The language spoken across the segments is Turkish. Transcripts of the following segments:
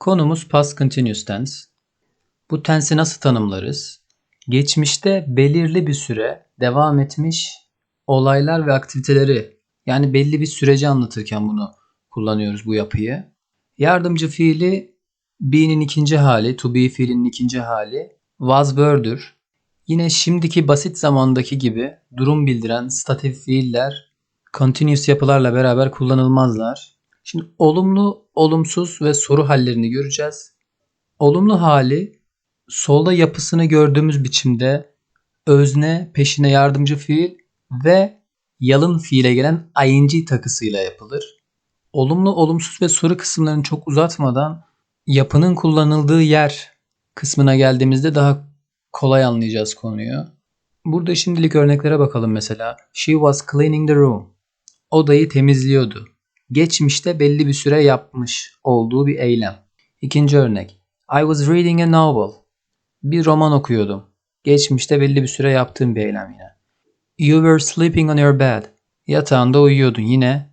Konumuz past continuous tense. Bu tense'i nasıl tanımlarız? Geçmişte belirli bir süre devam etmiş olaylar ve aktiviteleri yani belli bir süreci anlatırken bunu kullanıyoruz bu yapıyı. Yardımcı fiili be'nin ikinci hali, to be fiilinin ikinci hali was were'dür. Yine şimdiki basit zamandaki gibi durum bildiren statif fiiller continuous yapılarla beraber kullanılmazlar. Şimdi olumlu, olumsuz ve soru hallerini göreceğiz. Olumlu hali solda yapısını gördüğümüz biçimde özne, peşine yardımcı fiil ve yalın fiile gelen ing takısıyla yapılır. Olumlu, olumsuz ve soru kısımlarını çok uzatmadan yapının kullanıldığı yer kısmına geldiğimizde daha kolay anlayacağız konuyu. Burada şimdilik örneklere bakalım mesela. She was cleaning the room. Odayı temizliyordu. Geçmişte belli bir süre yapmış olduğu bir eylem. İkinci örnek. I was reading a novel. Bir roman okuyordum. Geçmişte belli bir süre yaptığım bir eylem yine. You were sleeping on your bed. Yatağında uyuyordun yine.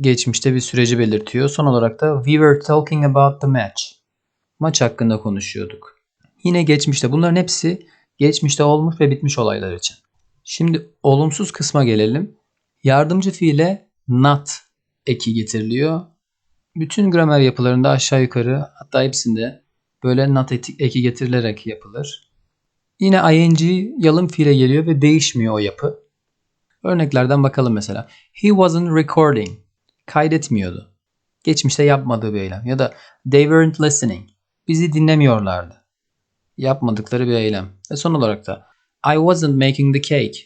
Geçmişte bir süreci belirtiyor. Son olarak da we were talking about the match. Maç hakkında konuşuyorduk. Yine geçmişte. Bunların hepsi geçmişte olmuş ve bitmiş olaylar için. Şimdi olumsuz kısma gelelim. Yardımcı fiile not eki getiriliyor. Bütün gramer yapılarında aşağı yukarı hatta hepsinde böyle not eki getirilerek yapılır. Yine ing yalın fiile geliyor ve değişmiyor o yapı. Örneklerden bakalım mesela. He wasn't recording. Kaydetmiyordu. Geçmişte yapmadığı bir eylem. Ya da they weren't listening. Bizi dinlemiyorlardı. Yapmadıkları bir eylem. Ve son olarak da I wasn't making the cake.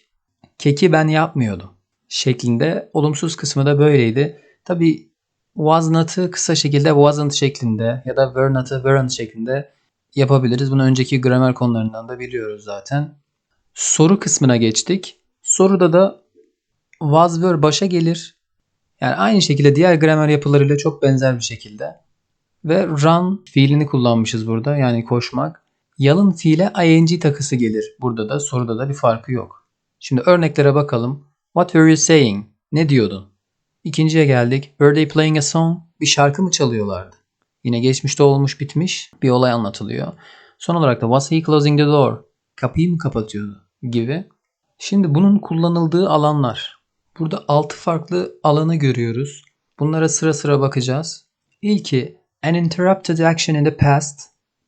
Keki ben yapmıyordum. Şeklinde olumsuz kısmı da böyleydi. Tabi was kısa şekilde wasn't şeklinde ya da were not'ı şeklinde yapabiliriz. Bunu önceki gramer konularından da biliyoruz zaten. Soru kısmına geçtik. Soruda da was were başa gelir. Yani aynı şekilde diğer gramer yapılarıyla çok benzer bir şekilde. Ve run fiilini kullanmışız burada. Yani koşmak. Yalın fiile ing takısı gelir. Burada da soruda da bir farkı yok. Şimdi örneklere bakalım. What were you saying? Ne diyordun? İkinciye geldik. Were they playing a song? Bir şarkı mı çalıyorlardı? Yine geçmişte olmuş bitmiş bir olay anlatılıyor. Son olarak da was he closing the door? Kapıyı mı kapatıyordu? Gibi. Şimdi bunun kullanıldığı alanlar. Burada 6 farklı alanı görüyoruz. Bunlara sıra sıra bakacağız. İlki an interrupted action in the past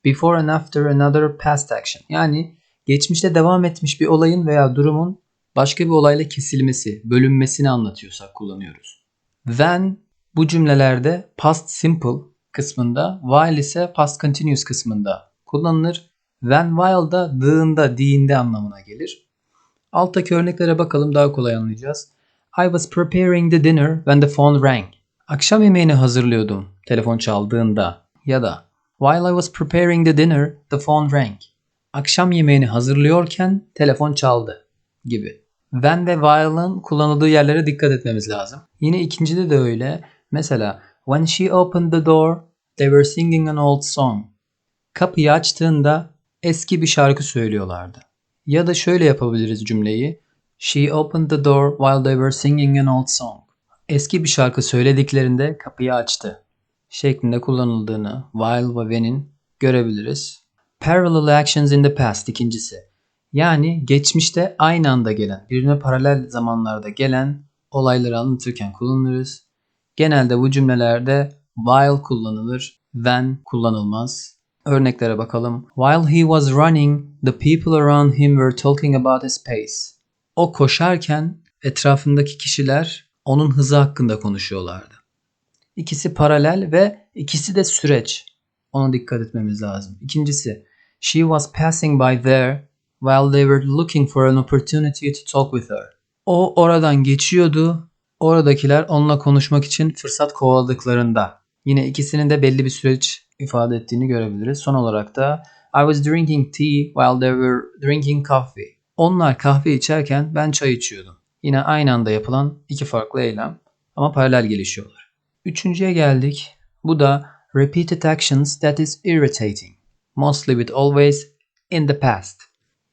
before and after another past action. Yani geçmişte devam etmiş bir olayın veya durumun başka bir olayla kesilmesi, bölünmesini anlatıyorsak kullanıyoruz. When bu cümlelerde past simple kısmında, while ise past continuous kısmında kullanılır. When while da dığında, diğinde anlamına gelir. Alttaki örneklere bakalım daha kolay anlayacağız. I was preparing the dinner when the phone rang. Akşam yemeğini hazırlıyordum telefon çaldığında. Ya da While I was preparing the dinner, the phone rang. Akşam yemeğini hazırlıyorken telefon çaldı gibi. When ve while'ın kullanıldığı yerlere dikkat etmemiz lazım. Yine ikincide de öyle. Mesela when she opened the door, they were singing an old song. Kapıyı açtığında eski bir şarkı söylüyorlardı. Ya da şöyle yapabiliriz cümleyi. She opened the door while they were singing an old song. Eski bir şarkı söylediklerinde kapıyı açtı şeklinde kullanıldığını while ve when'in görebiliriz. Parallel actions in the past ikincisi. Yani geçmişte aynı anda gelen, birbirine paralel zamanlarda gelen olayları anlatırken kullanırız. Genelde bu cümlelerde while kullanılır, when kullanılmaz. Örneklere bakalım. While he was running, the people around him were talking about his pace. O koşarken etrafındaki kişiler onun hızı hakkında konuşuyorlardı. İkisi paralel ve ikisi de süreç. Ona dikkat etmemiz lazım. İkincisi, she was passing by there while they were looking for an opportunity to talk with her. O oradan geçiyordu. Oradakiler onunla konuşmak için fırsat kovaladıklarında. Yine ikisinin de belli bir süreç ifade ettiğini görebiliriz. Son olarak da I was drinking tea while they were drinking coffee. Onlar kahve içerken ben çay içiyordum. Yine aynı anda yapılan iki farklı eylem ama paralel gelişiyorlar. Üçüncüye geldik. Bu da repeated actions that is irritating. Mostly with always in the past.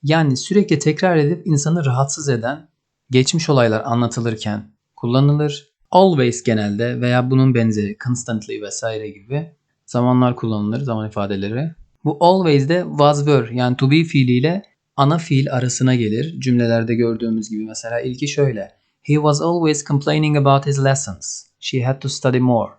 Yani sürekli tekrar edip insanı rahatsız eden geçmiş olaylar anlatılırken kullanılır. Always genelde veya bunun benzeri constantly vesaire gibi zamanlar kullanılır, zaman ifadeleri. Bu always de was were yani to be fiiliyle ana fiil arasına gelir. Cümlelerde gördüğümüz gibi mesela ilki şöyle. He was always complaining about his lessons. She had to study more.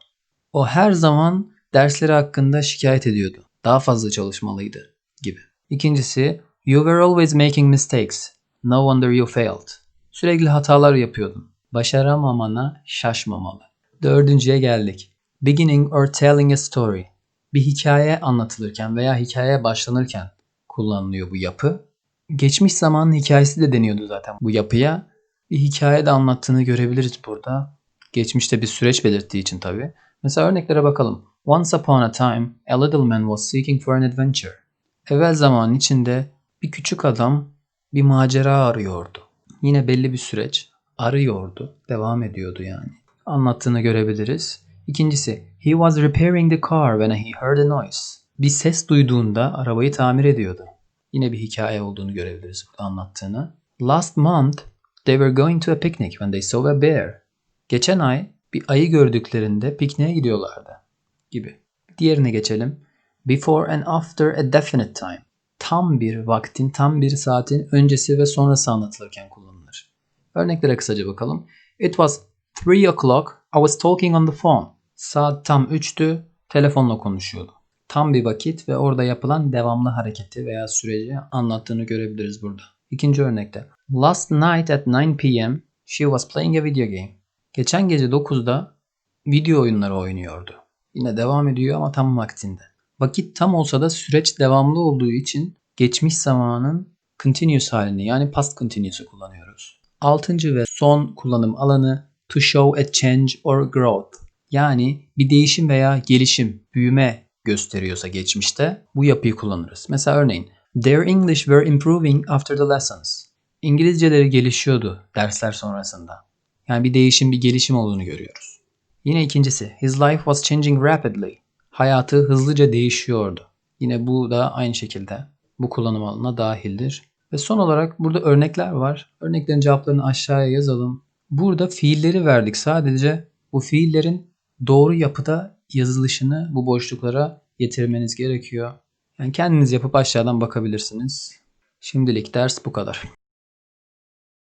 O her zaman dersleri hakkında şikayet ediyordu. Daha fazla çalışmalıydı gibi. İkincisi, you were always making mistakes. No wonder you failed. Sürekli hatalar yapıyordun. Başaramamana şaşmamalı. Dördüncüye geldik. Beginning or telling a story. Bir hikaye anlatılırken veya hikayeye başlanırken kullanılıyor bu yapı. Geçmiş zamanın hikayesi de deniyordu zaten bu yapıya. Bir hikaye de anlattığını görebiliriz burada. Geçmişte bir süreç belirttiği için tabii. Mesela örneklere bakalım. Once upon a time, a little man was seeking for an adventure. Evvel zamanın içinde bir küçük adam bir macera arıyordu. Yine belli bir süreç arıyordu, devam ediyordu yani. Anlattığını görebiliriz. İkincisi, he was repairing the car when he heard a noise. Bir ses duyduğunda arabayı tamir ediyordu. Yine bir hikaye olduğunu görebiliriz anlattığını. Last month, they were going to a picnic when they saw a bear. Geçen ay bir ayı gördüklerinde pikniğe gidiyorlardı gibi. Diğerine geçelim. Before and after a definite time. Tam bir vaktin, tam bir saatin öncesi ve sonrası anlatılırken kullanılır. Örneklere kısaca bakalım. It was 3 o'clock. I was talking on the phone. Saat tam 3'tü. Telefonla konuşuyordu. Tam bir vakit ve orada yapılan devamlı hareketi veya süreci anlattığını görebiliriz burada. İkinci örnekte. Last night at 9 p.m. she was playing a video game. Geçen gece 9'da video oyunları oynuyordu. Yine devam ediyor ama tam vaktinde. Vakit tam olsa da süreç devamlı olduğu için geçmiş zamanın continuous halini yani past continuous'u kullanıyoruz. Altıncı ve son kullanım alanı to show a change or growth. Yani bir değişim veya gelişim, büyüme gösteriyorsa geçmişte bu yapıyı kullanırız. Mesela örneğin Their English were improving after the lessons. İngilizceleri gelişiyordu dersler sonrasında. Yani bir değişim, bir gelişim olduğunu görüyoruz. Yine ikincisi, his life was changing rapidly. Hayatı hızlıca değişiyordu. Yine bu da aynı şekilde bu kullanım alanına dahildir. Ve son olarak burada örnekler var. Örneklerin cevaplarını aşağıya yazalım. Burada fiilleri verdik. Sadece bu fiillerin doğru yapıda yazılışını bu boşluklara getirmeniz gerekiyor. Yani kendiniz yapıp aşağıdan bakabilirsiniz. Şimdilik ders bu kadar.